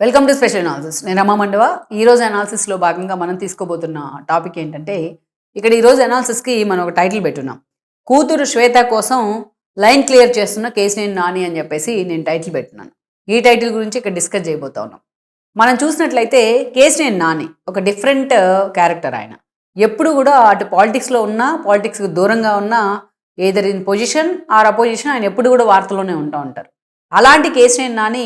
Welcome to special analysis నేను రమా మండవ. ఈ రోజు అనాలిసిస్లో భాగంగా మనం తీసుకోబోతున్న టాపిక్ ఏంటంటే ఇక్కడ ఈ రోజు అనాలిసిస్కి మనం ఒక టైటిల్ పెట్టున్నాం. కూతురు శ్వేత కోసం లైన్ క్లియర్ చేస్తున్న కేసినేని నాని అని చెప్పేసి నేను టైటిల్ పెట్టున్నాను. ఈ టైటిల్ గురించి ఇక్కడ డిస్కస్ చేయబోతా ఉన్నాం. మనం చూసినట్లయితే కేసినేని నాని ఒక డిఫరెంట్ క్యారెక్టర్ uh, ఆయన. ఎప్పుడు కూడా అటు పాలిటిక్స్లో ఉన్నా పాలిటిక్స్కి దూరంగా ఉన్నా either in position or opposition ఆయన ఎప్పుడు కూడా వార్తలోనే ఉంటా ఉంటారు. అలాంటి కేసినేని నాని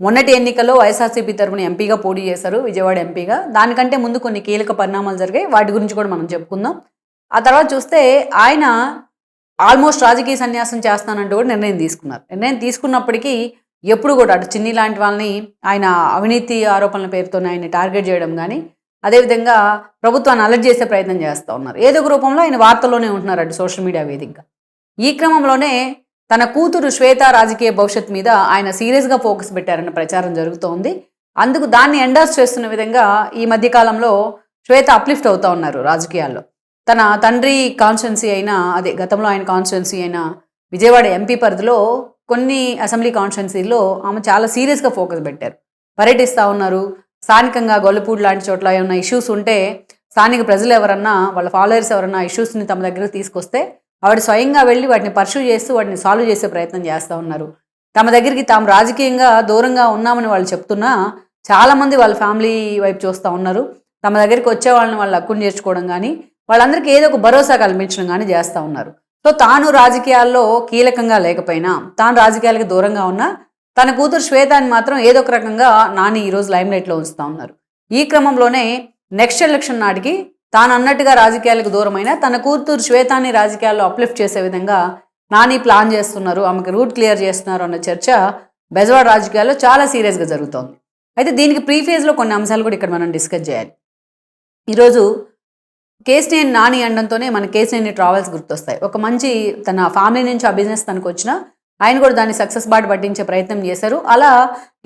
మొన్నటి ఎన్నికల్లో వైఎస్ఆర్సీపీ తరఫున ఎంపీగా పోటీ చేశారు విజయవాడ ఎంపీగా. దానికంటే ముందు కొన్ని కీలక పరిణామాలు జరిగాయి. వాటి గురించి కూడా మనం చెప్పుకుందాం. ఆ తర్వాత చూస్తే ఆయన ఆల్మోస్ట్ రాజకీయ సన్యాసం చేస్తానంటూ కూడా నిర్ణయం తీసుకున్నారు. నిర్ణయం తీసుకున్నప్పటికీ ఎప్పుడు కూడా అటు చిన్ని లాంటి వాళ్ళని ఆయన అవినీతి ఆరోపణల పేరుతో ఆయన టార్గెట్ చేయడం కానీ అదేవిధంగా ప్రభుత్వాన్ని అలర్ట్ చేసే ప్రయత్నం చేస్తూ ఉన్నారు. ఏదో ఒక రూపంలో ఆయన వార్తల్లోనే ఉంటున్నారు అటు సోషల్ మీడియా వేదికగా. ఈ క్రమంలోనే తన కూతురు శ్వేత రాజకీయ భవిష్యత్ మీద ఆయన సీరియస్గా ఫోకస్ పెట్టారన్న ప్రచారం జరుగుతోంది. అందుకు దాన్ని ఎండార్స్ చేస్తున్న విధంగా ఈ మధ్యకాలంలో శ్వేత అప్లిఫ్ట్ అవుతా ఉన్నారు రాజకీయాల్లో. తన తండ్రి కాన్స్టిట్యున్సీ అయినా అదే గతంలో ఆయన కాన్స్టిట్యున్సీ అయినా విజయవాడ ఎంపీ పరిధిలో కొన్ని అసెంబ్లీ కాన్స్టిట్యున్సీల్లో ఆమె చాలా సీరియస్గా ఫోకస్ పెట్టారు. పర్యటిస్తూ ఉన్నారు. స్థానికంగా గొల్లపూడి లాంటి చోట్ల ఏమైనా ఇష్యూస్ ఉంటే స్థానిక ప్రజలు ఎవరన్నా వాళ్ళ ఫాలోయర్స్ ఎవరన్నా ఇష్యూస్ని తమ దగ్గరకు తీసుకొస్తే ఆవిడ స్వయంగా వెళ్ళి వాటిని పర్సూ చేస్తూ వాటిని సాల్వ్ చేసే ప్రయత్నం చేస్తూ ఉన్నారు. తమ దగ్గరికి తాము రాజకీయంగా దూరంగా ఉన్నామని వాళ్ళు చెప్తున్నా చాలామంది వాళ్ళ ఫ్యామిలీ వైపు చూస్తూ ఉన్నారు. తమ దగ్గరికి వచ్చే వాళ్ళని వాళ్ళు అక్కుని చేర్చుకోవడం కానీ వాళ్ళందరికీ ఏదో ఒక భరోసా కల్పించడం కానీ చేస్తూ ఉన్నారు. సో తాను రాజకీయాల్లో కీలకంగా లేకపోయినా తాను రాజకీయాలకు దూరంగా ఉన్నా తన కూతురు శ్వేతాని మాత్రం ఏదో ఒక రకంగా నాని ఈరోజు లైమ్లైట్లో ఉంచుతూ ఉన్నారు. ఈ క్రమంలోనే నెక్స్ట్ ఎలక్షన్ నాటికి తాను అన్నట్టుగా రాజకీయాలకు దూరమైన తన కూతురు శ్వేతాన్ని రాజకీయాల్లో అప్లిఫ్ట్ చేసే విధంగా నాని ప్లాన్ చేస్తున్నారు ఆమెకు రూట్ క్లియర్ చేస్తున్నారు అన్న చర్చ బెజవాడ రాజకీయాల్లో చాలా సీరియస్గా జరుగుతోంది. అయితే దీనికి ప్రీఫేజ్లో కొన్ని అంశాలు కూడా ఇక్కడ మనం డిస్కస్ చేయాలి. ఈరోజు కేసినేని నాని అనడంతోనే మన కేసినేని ట్రావెల్స్ గుర్తొస్తాయి. ఒక మంచి తన ఫ్యామిలీ నుంచి ఆ బిజినెస్ తనకు వచ్చిన ఆయన కూడా దాన్ని సక్సెస్ బాట పట్టించే ప్రయత్నం చేశారు. అలా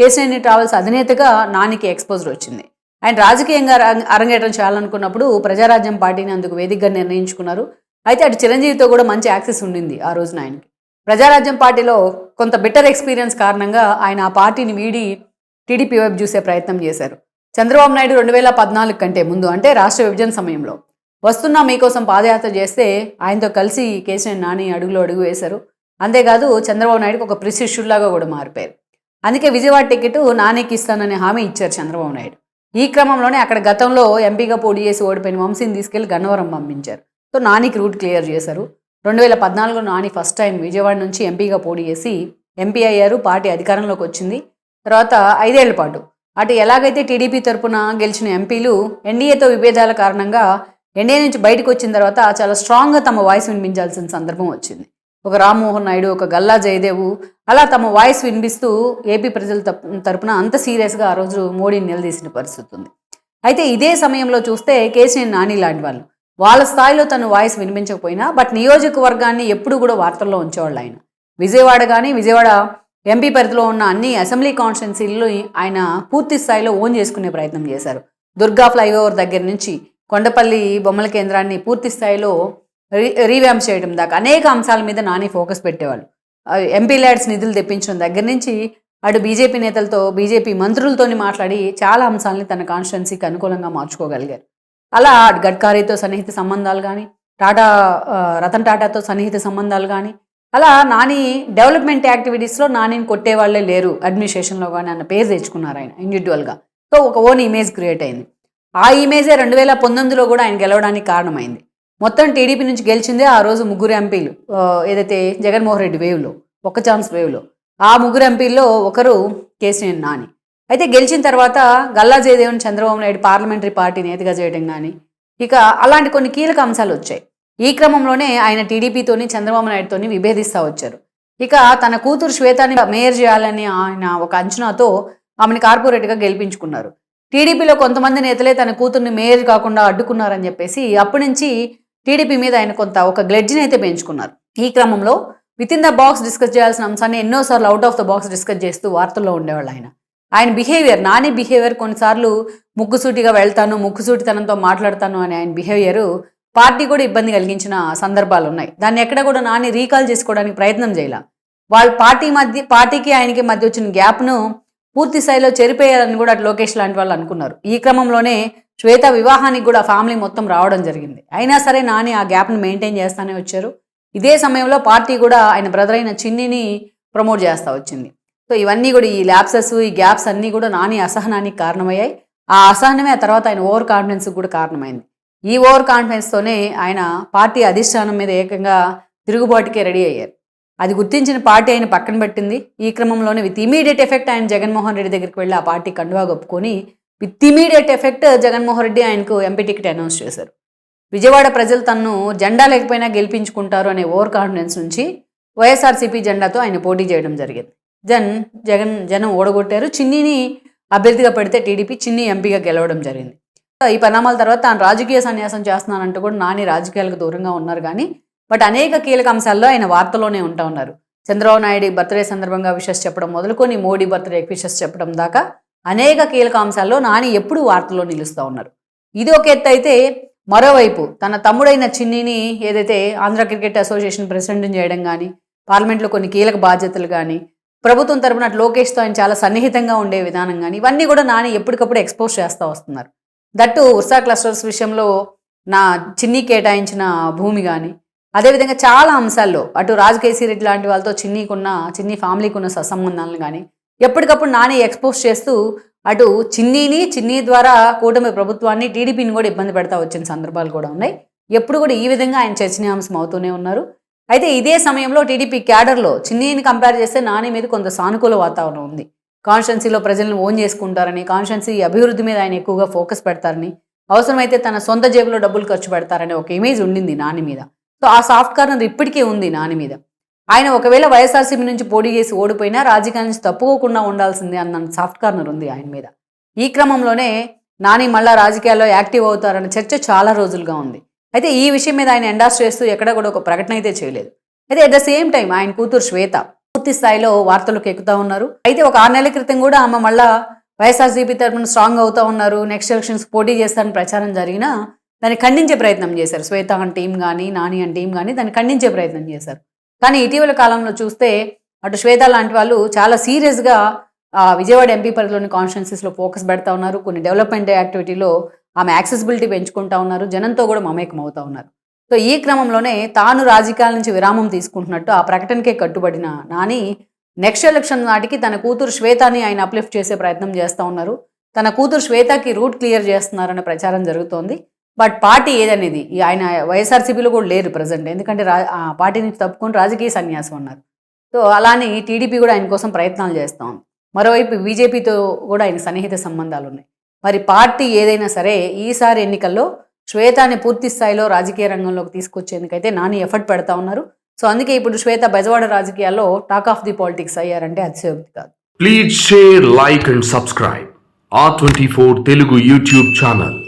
కేసినేని ట్రావెల్స్ అధినేతగా నానికి ఎక్స్పోజర్ వచ్చింది. ఆయన రాజకీయంగా అరంగేటం చేయాలనుకున్నప్పుడు ప్రజారాజ్యం పార్టీని అందుకు వేదికగా నిర్ణయించుకున్నారు. అయితే అటు చిరంజీవితో కూడా మంచి యాక్సెస్ ఉండింది ఆ రోజున ఆయనకి. ప్రజారాజ్యం పార్టీలో కొంత బెటర్ ఎక్స్పీరియన్స్ కారణంగా ఆయన ఆ పార్టీని వీడి టీడీపీ వైపు చూసే ప్రయత్నం చేశారు. చంద్రబాబు నాయుడు రెండు వేల పద్నాలుగు కంటే ముందు అంటే రాష్ట్ర విభజన సమయంలో. వస్తున్నా మీకోసం పాదయాత్ర చేస్తే ఆయనతో కలిసి కేసీఆర్ నాని అడుగులో అడుగు వేశారు. అంతేకాదు చంద్రబాబు నాయుడుకి ఒక ప్రిశిష్యుడిలాగా కూడా మారిపోయారు. అందుకే విజయవాడ టికెట్ నానికి ఇస్తాననే హామీ ఇచ్చారు చంద్రబాబు నాయుడు. ఈ క్రమంలోనే అక్కడ గతంలో ఎంపీగా పోటీ చేసి ఓడిపోయిన వంశీని తీసుకెళ్ళి గన్నవరం పంపించారు. సో నానికి రూట్ క్లియర్ చేశారు. రెండు వేల పద్నాలుగులో నాని ఫస్ట్ టైం విజయవాడ నుంచి ఎంపీగా పోటీ చేసి ఎంపీ అయ్యారు పార్టీ అధికారంలోకి వచ్చింది. తర్వాత ఐదేళ్ళ పాటు అటు ఎలాగైతే టీడీపీ తరపున గెలిచిన ఎంపీలు ఎన్డీఏతో విభేదాల కారణంగా ఎన్డీఏ నుంచి బయటకు వచ్చిన తర్వాత చాలా స్ట్రాంగ్గా తమ వాయిస్ వినిపించాల్సిన సందర్భం వచ్చింది. ఒక రామ్మోహన్ నాయుడు ఒక గల్లా జయదేవు అలా తమ వాయిస్ వినిపిస్తూ ఏపీ ప్రజల తరపున అంత సీరియస్గా ఆ రోజు మోడీని నిలదీసిన పరిస్థితి ఉంది. అయితే ఇదే సమయంలో చూస్తే కేసీఆర్ నాని లాంటి వాళ్ళు. వాళ్ళ స్థాయిలో తను వాయిస్ వినిపించకపోయినా బట్ నియోజకవర్గాన్ని ఎప్పుడు కూడా వార్తల్లో ఉంచేవాళ్ళు ఆయన. విజయవాడ కానీ విజయవాడ ఎంపీ పరిధిలో ఉన్న అన్ని అసెంబ్లీ కాన్స్టిట్యున్సీలు ఆయన పూర్తి స్థాయిలో ఓన్ చేసుకునే ప్రయత్నం చేశారు. దుర్గా ఫ్లైఓవర్ దగ్గర నుంచి కొండపల్లి బొమ్మల కేంద్రాన్ని పూర్తి స్థాయిలో రీ రీవ్యాంప్ చేయడం దాకా అనేక అంశాల మీద నాని ఫోకస్ పెట్టేవాళ్ళు. ఎంపీ ల్యాడ్స్ నిధులు తెప్పించడం దగ్గర నుంచి అటు బీజేపీ నేతలతో బీజేపీ మంత్రులతోని మాట్లాడి చాలా అంశాలని తన కాన్స్టిట్యున్సీకి అనుకూలంగా మార్చుకోగలిగారు. అలా గడ్కారీతో సన్నిహిత సంబంధాలు కానీ టాటా రతన్ టాటాతో సన్నిహిత సంబంధాలు కానీ అలా నాని డెవలప్మెంట్ యాక్టివిటీస్లో నానిని కొట్టేవాళ్ళే లేరు అడ్మినిస్ట్రేషన్లో కానీ అన్న పేరు తెచ్చుకున్నారు ఆయన ఇండివిజువల్గా సో ఒక ఓన్ ఇమేజ్ క్రియేట్ అయింది. ఆ ఇమేజే రెండు వేల పంతొమ్మిదిలో కూడా ఆయన గెలవడానికి కారణమైంది. మొత్తం టీడీపీ నుంచి గెలిచిందే ఆ రోజు ముగ్గురు ఎంపీలు ఏదైతే జగన్మోహన్ రెడ్డి వేవ్లో ఒక్క ఛాన్స్ వేవ్లో. ఆ ముగ్గురు ఎంపీల్లో ఒకరు కేసీఎన్ నాని. అయితే గెలిచిన తర్వాత గల్లా జయదేవన్ చంద్రబాబు నాయుడు పార్లమెంటరీ పార్టీ నేతగా చేయడం కానీ ఇక అలాంటి కొన్ని కీలక అంశాలు వచ్చాయి. ఈ క్రమంలోనే ఆయన టీడీపీతోని చంద్రబాబు నాయుడుతోని విభేదిస్తూ వచ్చారు. ఇక తన కూతురు శ్వేతాన్ని మేయర్ చేయాలని ఆయన ఒక అంచనాతో ఆమెను కార్పొరేట్గా గెలిపించుకున్నారు. టీడీపీలో కొంతమంది నేతలే తన కూతుర్ని మేయర్ కాకుండా అడ్డుకున్నారని చెప్పేసి అప్పటి నుంచి టీడీపీ మీద ఆయన కొంత ఒక గ్లెడ్జిని అయితే పెంచుకున్నారు. ఈ క్రమంలో with in the box discuss చేయాల్సిన అంశాన్ని ఎన్నోసార్లు out of the box discuss చేస్తూ వార్తల్లో ఉండేవాళ్ళు ఆయన. ఆయన బిహేవియర్ నాని బిహేవియర్ కొన్నిసార్లు ముగ్గుసూటిగా వెళ్తాను ముగ్గుసూటితనంతో మాట్లాడతాను అని ఆయన బిహేవియర్ పార్టీ కూడా ఇబ్బంది కలిగించిన సందర్భాలు ఉన్నాయి. దాన్ని ఎక్కడ కూడా నాని రీకాల్ చేసుకోవడానికి ప్రయత్నం చేయాల. వాళ్ళ పార్టీ మధ్య పార్టీకి ఆయనకి మధ్య వచ్చిన గ్యాప్ను పూర్తి స్థాయిలో చెరిపేయాలని కూడా అటు లోకేష్ లాంటి వాళ్ళు అనుకున్నారు. ఈ క్రమంలోనే శ్వేత వివాహానికి కూడా ఫ్యామిలీ మొత్తం రావడం జరిగింది. అయినా సరే నాని ఆ గ్యాప్ను మెయింటైన్ చేస్తానే వచ్చారు. ఇదే సమయంలో పార్టీ కూడా ఆయన బ్రదర్ అయిన చిన్నిని ప్రమోట్ చేస్తూ వచ్చింది. సో ఇవన్నీ కూడా ఈ ల్యాప్సెస్ ఈ గ్యాప్స్ అన్నీ కూడా నాని అసహనానికి కారణమయ్యాయి. ఆ అసహనమే ఆ తర్వాత ఆయన ఓవర్ కాన్ఫిడెన్స్ కూడా కారణమైంది. ఈ ఓవర్ కాన్ఫిడెన్స్తోనే ఆయన పార్టీ అధిష్టానం మీద ఏకంగా తిరుగుబాటుకే రెడీ అయ్యారు. అది గుర్తించిన పార్టీ ఆయన పక్కన పెట్టింది. ఈ క్రమంలోనే విత్ ఇమీడియట్ ఎఫెక్ట్ ఆయన జగన్మోహన్ రెడ్డి దగ్గరికి వెళ్ళి ఆ పార్టీ కండువా కప్పుకొని with immediate effect Jaganmohan Reddy ఆయనకు ఎంపీ టికెట్ అనౌన్స్ చేశారు. విజయవాడ ప్రజలు తన్ను జెండా లేకపోయినా గెలిపించుకుంటారు అనే ఓవర్ కాన్ఫిడెన్స్ నుంచి వైఎస్ఆర్సీపీ జెండాతో ఆయన పోటీ చేయడం జరిగింది. జన్ జగన్ జనం ఓడగొట్టారు. చిన్నిని అభ్యర్థిగా పెడితే టీడీపీ చిన్ని ఎంపీగా గెలవడం జరిగింది. ఈ పరిణామాల తర్వాత తాను రాజకీయ సన్యాసం చేస్తున్నానంటూ కూడా నాని రాజకీయాలకు దూరంగా ఉన్నారు కానీ బట్ అనేక కీలక అంశాల్లో ఆయన వార్తలోనే ఉంటా ఉన్నారు. చంద్రబాబు నాయుడు బర్త్డే సందర్భంగా విషెస్ చెప్పడం మొదలుకొని మోడీ బర్త్డే విషెస్ చెప్పడం దాకా అనేక కీలక అంశాల్లో నాని ఎప్పుడూ వార్తల్లో నిలుస్తూ ఉన్నారు. ఇది ఒక ఎత్తు అయితే మరోవైపు తన తమ్ముడైన చిన్నిని ఏదైతే ఆంధ్ర క్రికెట్ అసోసియేషన్ ప్రెసిడెంట్ని చేయడం కానీ పార్లమెంట్లో కొన్ని కీలక బాధ్యతలు కానీ ప్రభుత్వం తరపున లోకేష్తో ఆయన చాలా సన్నిహితంగా ఉండే విధానం కానీ ఇవన్నీ కూడా నాని ఎప్పటికప్పుడు ఎక్స్పోజ్ చేస్తూ వస్తున్నారు. దట్టు ఉర్సా క్లస్టర్స్ విషయంలో నా చిన్ని కేటాయించిన భూమి కానీ అదేవిధంగా చాలా అంశాల్లో అటు రాజ్ కేసీ రెడ్డి లాంటి వాళ్ళతో చిన్నీకున్న చిన్ని ఫ్యామిలీకి ఉన్న సత్సంబంధాలను కానీ ఎప్పటికప్పుడు నాని ఎక్స్పోజ్ చేస్తూ అటు చిన్నీని చిన్ని ద్వారా కూటమి ప్రభుత్వాన్ని టీడీపీని కూడా ఇబ్బంది పెడతా వచ్చిన సందర్భాలు కూడా ఉన్నాయి. ఎప్పుడు కూడా ఈ విధంగా ఆయన చర్చనీయాంశం అవుతూనే ఉన్నారు. అయితే ఇదే సమయంలో టీడీపీ క్యాడర్లో చిన్నీని కంపేర్ చేస్తే నాని మీద కొంత సానుకూల వాతావరణం ఉంది. కాన్స్టెన్సీలో ప్రజలను ఓన్ చేసుకుంటారని కాన్స్టెన్సీ అభివృద్ధి మీద ఆయన ఎక్కువగా ఫోకస్ పెడతారని అవసరమైతే తన సొంత జేబులో డబ్బులు ఖర్చు పెడతారని ఒక ఇమేజ్ ఉండింది నాని మీద. సో ఆ సాఫ్ట్ కార్నర్ ఇప్పటికీ ఉంది నాని మీద. ఆయన ఒకవేళ వైఎస్ఆర్సీపీ నుంచి పోటీ చేసి ఓడిపోయినా రాజకీయాల నుంచి తప్పుకోకుండా ఉండాల్సిందే అన్న సాఫ్ట్ కార్నర్ ఉంది ఆయన మీద. ఈ క్రమంలోనే నాని మళ్ళా రాజకీయాల్లో యాక్టివ్ అవుతారన్న చర్చ చాలా రోజులుగా ఉంది. అయితే ఈ విషయం మీద ఆయన ఎండాస్ చేస్తూ ఎక్కడ కూడా ఒక ప్రకటన అయితే చేయలేదు. అయితే అట్ ద సేమ్ టైం ఆయన కూతురు శ్వేత పూర్తి స్థాయిలో వార్తలకు ఎక్కుతా ఉన్నారు. అయితే ఒక ఆరు నెలల క్రితం కూడా ఆమె మళ్ళా వైఎస్ఆర్సీపీ తరఫున స్ట్రాంగ్ అవుతా ఉన్నారు. నెక్స్ట్ ఎలక్షన్స్ పోటీ చేస్తారని ప్రచారం జరిగినా దాన్ని ఖండించే ప్రయత్నం చేశారు. శ్వేత అని టీం కానీ నాని అని టీం కానీ దాన్ని ఖండించే ప్రయత్నం చేశారు. కానీ ఇటీవల కాలంలో చూస్తే అటు శ్వేత లాంటి వాళ్ళు చాలా సీరియస్గా విజయవాడ ఎంపీ పరిధిలోని కాన్స్టిట్యున్సీస్లో ఫోకస్ పెడతా ఉన్నారు. కొన్ని డెవలప్మెంట్ యాక్టివిటీలో ఆమె యాక్సెసిబిలిటీ పెంచుకుంటా ఉన్నారు. జనంతో కూడా మమేకం అవుతా ఉన్నారు. సో ఈ క్రమంలోనే తాను రాజకీయాల నుంచి విరామం తీసుకుంటున్నట్టు ఆ ప్రకటనకే కట్టుబడిన నాని నెక్స్ట్ ఎలక్షన్ నాటికి తన కూతురు శ్వేతని ఆయన అప్లిఫ్ట్ చేసే ప్రయత్నం చేస్తూ ఉన్నారు. తన కూతురు శ్వేతకి రూట్ క్లియర్ చేస్తున్నారనే ప్రచారం జరుగుతోంది. బట్ పార్టీ ఏదనేది ఆయన వైఎస్ఆర్సీపీలో కూడా లేరు ప్రజెంట్ ఎందుకంటే రా ఆ పార్టీ నుంచి తప్పుకొని రాజకీయ సన్యాసం అన్నారు. సో అలానే టీడీపీ కూడా ఆయన కోసం ప్రయత్నాలు చేస్తూ ఉంది. మరోవైపు బీజేపీతో కూడా ఆయన సన్నిహిత సంబంధాలు ఉన్నాయి. మరి పార్టీ ఏదైనా సరే ఈసారి ఎన్నికల్లో శ్వేతాని పూర్తి స్థాయిలో రాజకీయ రంగంలోకి తీసుకొచ్చేందుకైతే నాని ఎఫర్ట్ పెడతా ఉన్నారు. సో అందుకే ఇప్పుడు శ్వేత బెజవాడ రాజకీయాల్లో టాక్ ఆఫ్ ది పాలిటిక్స్ అయ్యారంటే అతిశయోక్తి కాదు. Please share like and subscribe. ఆ twenty four Telugu YouTube channel.